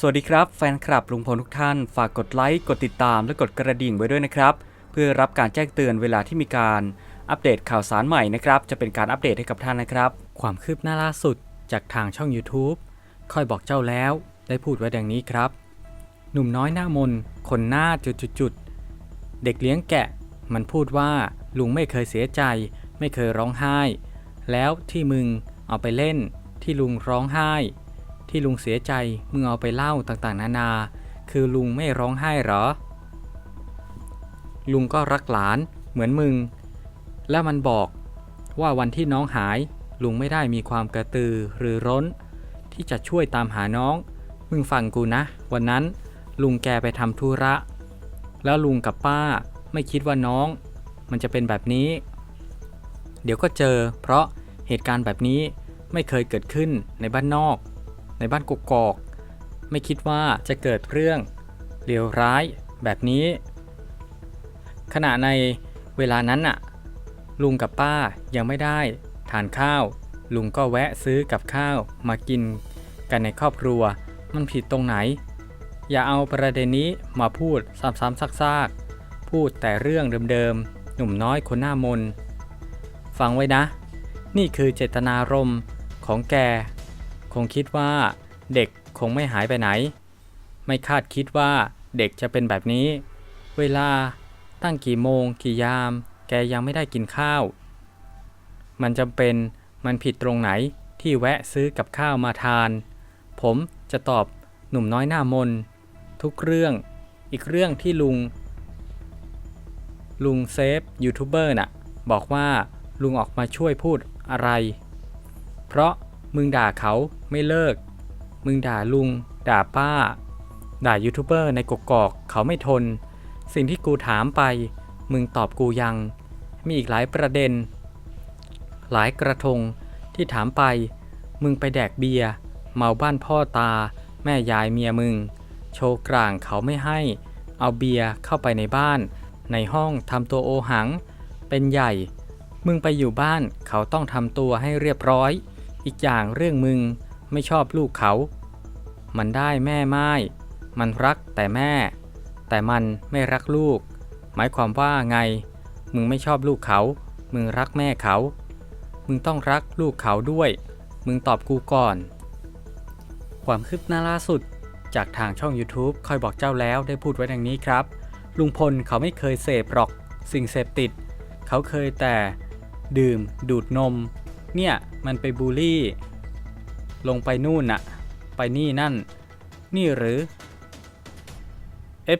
สวัสดีครับแฟนคลับลุงพลทุกท่าน ฝากกดไลค์ กดติดตามและกดกระดิ่งไว้ด้วยนะครับ เพื่อรับการแจ้งเตือนเวลาที่มีการอัปเดตข่าวสารใหม่นะครับ จะเป็นการอัปเดตให้กับท่านนะครับ ความคืบหน้าล่าสุดจากทางช่อง YouTube ค่อยบอกเจ้าแล้ว ได้พูดไว้ดังนี้ครับ หนุ่มน้อยหน้ามน คนหน้าจุดๆๆเด็กเลี้ยงแกะ มันพูดว่าลุงไม่เคยเสียใจ ไม่เคยร้องไห้ แล้วที่มึงเอาไปเล่นที่ลุงร้องไห้ ที่ลุงเสียใจมึงเอาไปเล่าต่างๆ นานา คือลุงไม่ร้องไห้หรอ ลุงก็รักหลานเหมือนมึง แล้วมันบอกว่าวันที่น้องหาย ลุงไม่ได้มีความกระตือรือร้น ที่จะช่วยตามหาน้อง มึงฟังกูนะ วันนั้นลุงแกไปทำธุระ แล้วลุงกับป้าไม่คิดว่าน้อง มันจะเป็นแบบนี้ เดี๋ยวก็เจอ เพราะเหตุการณ์แบบนี้ไม่เคยเกิดขึ้นในบ้านนอก ในบ้านกกอก ไม่คิดว่าจะเกิดเรื่องเลวร้ายแบบนี้ ขณะในเวลานั้นน่ะ ลุงกับป้ายังไม่ได้ทานข้าว ลุงก็แวะซื้อกับข้าวมากินกันในครอบครัว มันผิดตรงไหน อย่าเอาประเด็นนี้มาพูดซ้ำๆซากๆ พูดแต่เรื่องเดิมๆ หนุ่มน้อยคนหน้ามน ฟังไว้นะ นี่คือเจตนารมณ์ของแก คงคิดว่าเด็กคงไม่หายไปไหน ไม่คาดคิดว่าเด็กจะเป็นแบบนี้ เวลาตั้งกี่โมง กี่ยาม แกยังไม่ได้กินข้าว มันจำเป็นมันผิดตรงไหนที่แวะซื้อกับข้าวมาทาน ผมจะตอบหนุ่มน้อยหน้ามน ทุกเรื่องอีกเรื่องที่ลุง ลุงเซฟยูทูบเบอร์น่ะ บอกว่าลุงออกมาช่วยพูดอะไร เพราะมึงด่าเขา ไม่เลิก มึงด่าลุง ด่าป้า ด่ายูทูบเบอร์ในกกอกเขาไม่ทน สิ่งที่กูถามไป มึงตอบกูยัง มีอีกหลายประเด็น หลายกระทงที่ถามไป มึงไปแดกเบียร์เมาบ้านพ่อตา แม่ยายเมียมึง โชว์กลางเขาไม่ให้ เอาเบียร์เข้าไปในบ้าน ในห้องทำตัวโอหัง เป็นใหญ่ มึงไปอยู่บ้านเขาต้องทำตัวให้เรียบร้อย อีกอย่างเรื่องมึง ไม่ชอบลูกเขา มันได้แม่ไม้มันรักแต่แม่ แต่มันไม่รักลูก หมายความว่าไง มึงไม่ชอบลูกเขา มึงรักแม่เขา มึงต้องรักลูกเขาด้วย มึงตอบกูก่อน ความคืบหน้าล่าสุด จากทางช่อง YouTube คอยบอกเจ้าแล้วได้พูดไว้ดังนี้ครับ ลุงพลเขาไม่เคยเสพหรอก สิ่งเสพติด เขาเคยแต่ ดื่ม ดูดนม เนี่ยมันไปบูลลี่ ลงไปนู่นน่ะ ไปนี่นั่น นี่หรือ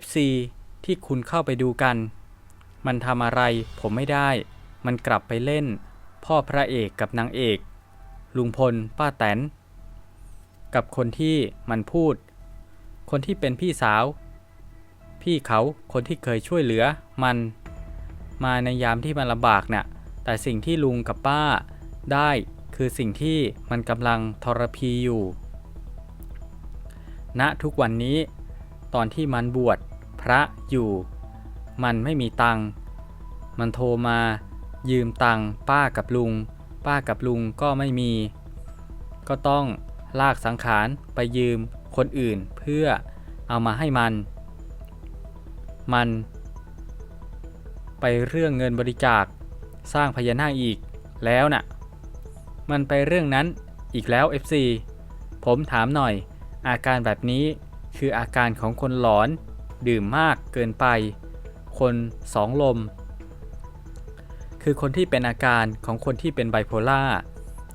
FC ที่คุณเข้าไปดูกัน มันทำอะไรผมไม่ได้ มันกลับไปเล่น พ่อพระเอกกับนางเอก ลุงพล ป้าแตน กับคนที่มันพูด คนที่เป็นพี่สาว พี่เขาคนที่เคยช่วยเหลือมัน มาในยามที่มันลำบากน่ะแต่สิ่งที่ลุงกับป้าได้ คือสิ่งที่มันกำลังทรพีอยู่ณทุกวันนี้ ตอนที่มันบวชพระอยู่ มันไม่มีตังค์มันโทรมายืมตังค์ป้ากับลุง ป้ากับลุงก็ไม่มี ก็ต้องลากสังขารไปยืมคนอื่นเพื่อเอามาให้มัน มัน ไปเรื่องเงินบริจาคสร้างพญานาคอีกแล้วน่ะ มันไปเรื่องนั้นอีกแล้ว FC ผมถามหน่อย อาการแบบนี้คืออาการของคนหลอน ดื่มมากเกินไป คนสองลม คือคนที่เป็นอาการของคนที่เป็นไบโพล่า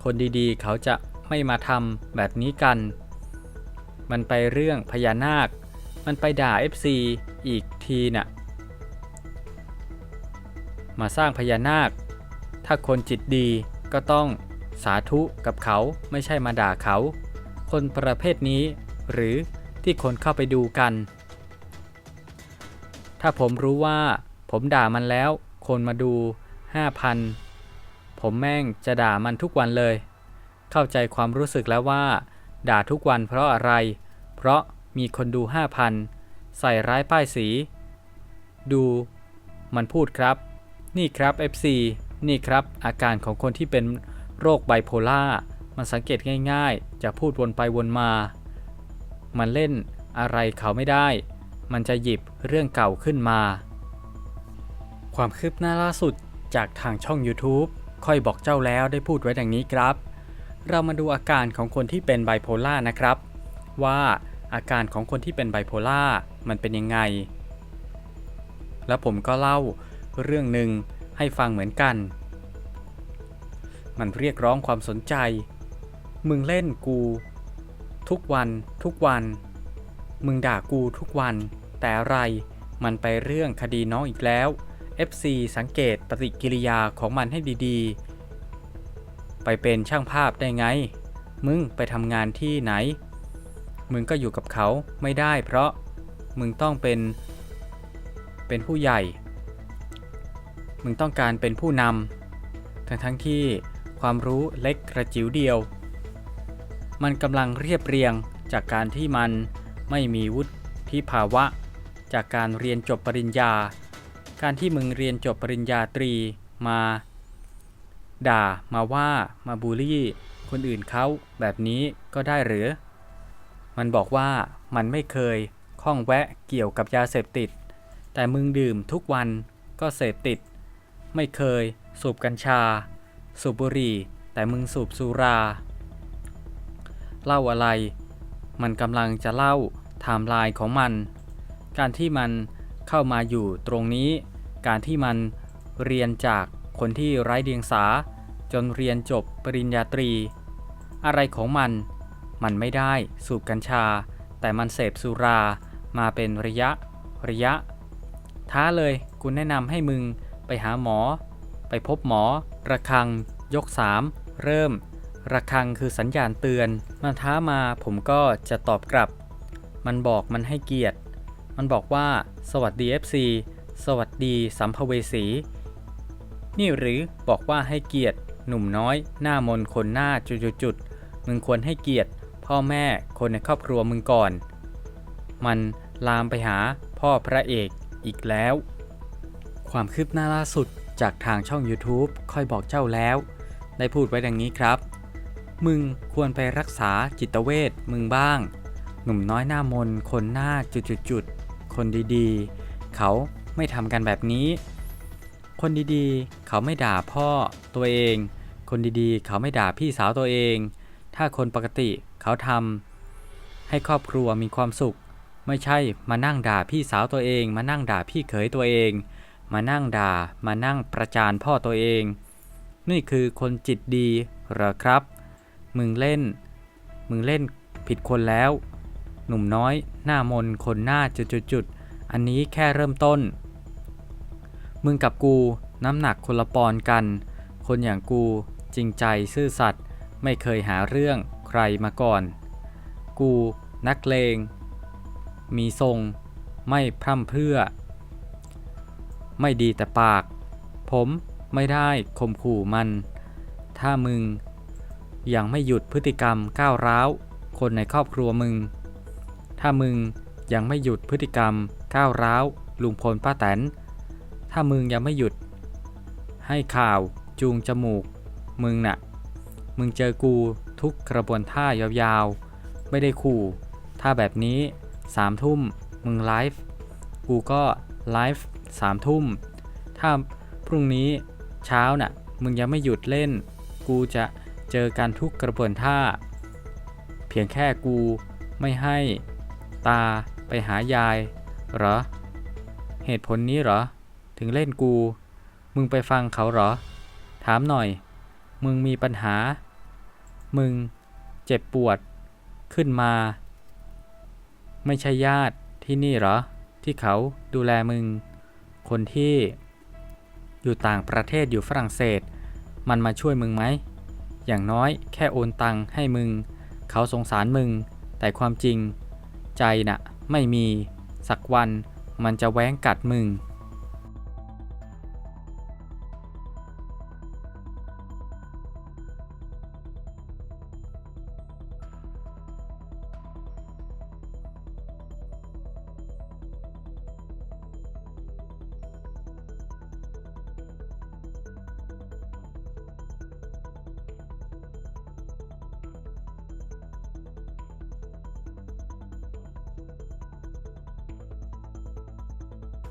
คนดีๆ เขาจะไม่มาทำแบบนี้กัน มันไปเรื่องพญานาค มันไปด่า FC อีกทีน่ะ มาสร้างพญานาค ถ้าคนจิตดีก็ต้อง สาธุกับเขาไม่ใช่มาด่าเขา คนประเภทนี้ หรือที่คนเข้าไปดูกัน ถ้าผมรู้ว่า ผมด่ามันแล้ว คนมาดู 5,000 ผมแม่งจะด่ามันทุกวันเลย เข้าใจความรู้สึกแล้วว่า ด่าทุกวันเพราะอะไร เพราะมีคนดู 5,000 ใส่ร้ายป้ายสี ดูมันพูดครับ นี่ครับ FC นี่ครับอาการของคนที่เป็น โรคไบโพล่ามันสังเกตง่ายๆ จะพูดวนไปวนมา มันเล่นอะไรเขาไม่ได้ มันจะหยิบเรื่องเก่าขึ้นมา ความคืบหน้าล่าสุดจากทางช่อง YouTube ค่อยบอกเจ้าแล้วได้พูดไว้ดังนี้ครับ เรามาดูอาการของคนที่เป็นไบโพล่านะครับ ว่าอาการของคนที่เป็นไบโพล่ามันเป็นยังไง แล้วผมก็เล่าเรื่องหนึ่งให้ฟังเหมือนกัน มันเรียกร้องความสนใจ มึงเล่นกู ทุกวัน ทุกวัน มึงด่ากูทุกวัน แต่อะไร มันไปเรื่องคดีน้องอีกแล้ว FC สังเกตปฏิกิริยาของมันให้ดีๆ ไปเป็นช่างภาพได้ไง มึงไปทำงานที่ไหน มึงก็อยู่กับเขาไม่ได้เพราะ มึงต้องเป็น เป็นผู้ใหญ่ มึงต้องการเป็นผู้นำทั้งทั้งที่ ความรู้เล็กกระจิ๋วเดียว มันกำลังเรียบเรียงจากการที่มันไม่มีวุฒิภาวะ จากการเรียนจบปริญญา การที่มึงเรียนจบปริญญาตรีมา ด่ามาว่ามาบูลลี่ คนอื่นเขาแบบนี้ก็ได้หรือ มันบอกว่ามันไม่เคยข้องแวะเกี่ยวกับยาเสพติด แต่มึงดื่มทุกวันก็เสพติด ไม่เคยสูบกัญชา สูบบุหรี่ แต่มึงสูบสุรา เล่าอะไร มันกำลังจะเล่าไทม์ไลน์ของมัน การที่มันเข้ามาอยู่ตรงนี้ การที่มันเรียนจากคนที่ไร้เดียงสา จนเรียนจบปริญญาตรี อะไรของมัน มันไม่ได้สูบกัญชา แต่มันเสพสุรามาเป็นระยะระยะ ท้าเลยกูแนะนำให้มึงไปหาหมอ ไปพบหมอ ระคัง ยก 3 เริ่ม ระคังคือสัญญาณเตือน มันท้ามาผมก็จะตอบกลับ มันบอกมันให้เกียรติ มันบอกว่า สวัสดี FC สวัสดีสัมภเวสี นี่หรือบอกว่าให้เกียรติ หนุ่มน้อย หน้ามนคนหน้าจุดๆๆมึงควรให้เกียรติ พ่อแม่คนในครอบครัวมึงก่อน มันลามไปหาพ่อพระเอกอีกแล้ว ความคืบหน้าล่าสุด จากทางช่อง YouTube ค่อยบอกเจ้าแล้ว ได้พูดไว้ดังนี้ครับ มึงควรไปรักษาจิตเวชมึงบ้าง หนุ่มน้อยหน้ามน คนหน้าจุดๆๆคนดีๆ เขาไม่ทำกันแบบนี้ คนดีๆ เขาไม่ด่าพ่อตัวเอง คนดีๆ เขาไม่ด่าพี่สาวตัวเอง ถ้าคนปกติเขาทำให้ครอบครัวมีความสุข ไม่ใช่มานั่งด่าพี่สาวตัวเอง มานั่งด่าพี่เขยตัวเอง มานั่งด่า มานั่งประจานพ่อตัวเอง นี่คือคนจิตดีเหรอครับ มึงเล่น มึงเล่นผิดคนแล้ว หนุ่มน้อย หน้ามนคนหน้าจุดๆอันนี้แค่เริ่มต้น มึงกับกูน้ำหนักคนละปอนกัน คนอย่างกูจริงใจซื่อสัตย์ไม่เคยหาเรื่องใครมาก่อน กูนักเลง มีทรง ไม่พร่ำเพื่อ ไม่ดีแต่ปาก ผมไม่ได้ข่มขู่มัน ถ้ามึง ยังไม่หยุดพฤติกรรมก้าวร้าว คนในครอบครัวมึง ถ้ามึงยังไม่หยุดพฤติกรรมก้าวร้าวลุงพลป้าแตน ถ้ามึงยังไม่หยุด ให้ข่าวจูงจมูก มึงน่ะ มึงเจอกูทุกกระบวนท่ายาวๆ ไม่ได้ขู่ ถ้าแบบนี้สามทุ่มมึงไลฟ์ กูก็ไลฟ์ สามทุ่ม ถ้าพรุ่งนี้เช้าน่ะ มึงยังไม่หยุดเล่น กูจะเจอกันทุกกระบวนท่า เพียงแค่กูไม่ให้ตาไปหายาย เหรอ เหตุผลนี้เหรอ ถึงเล่นกู มึงไปฟังเขาเหรอ ถามหน่อย มึงมีปัญหา มึงเจ็บปวดขึ้นมา ไม่ใช่ญาติที่นี่เหรอ ที่เขาดูแลมึง คนที่อยู่ต่างประเทศอยู่ฝรั่งเศส มันมาช่วยมึงไหม อย่างน้อยแค่โอนตังค์ให้มึง เขาสงสารมึง แต่ความจริง ใจน่ะไม่มี สักวันมันจะแว้งกัดมึง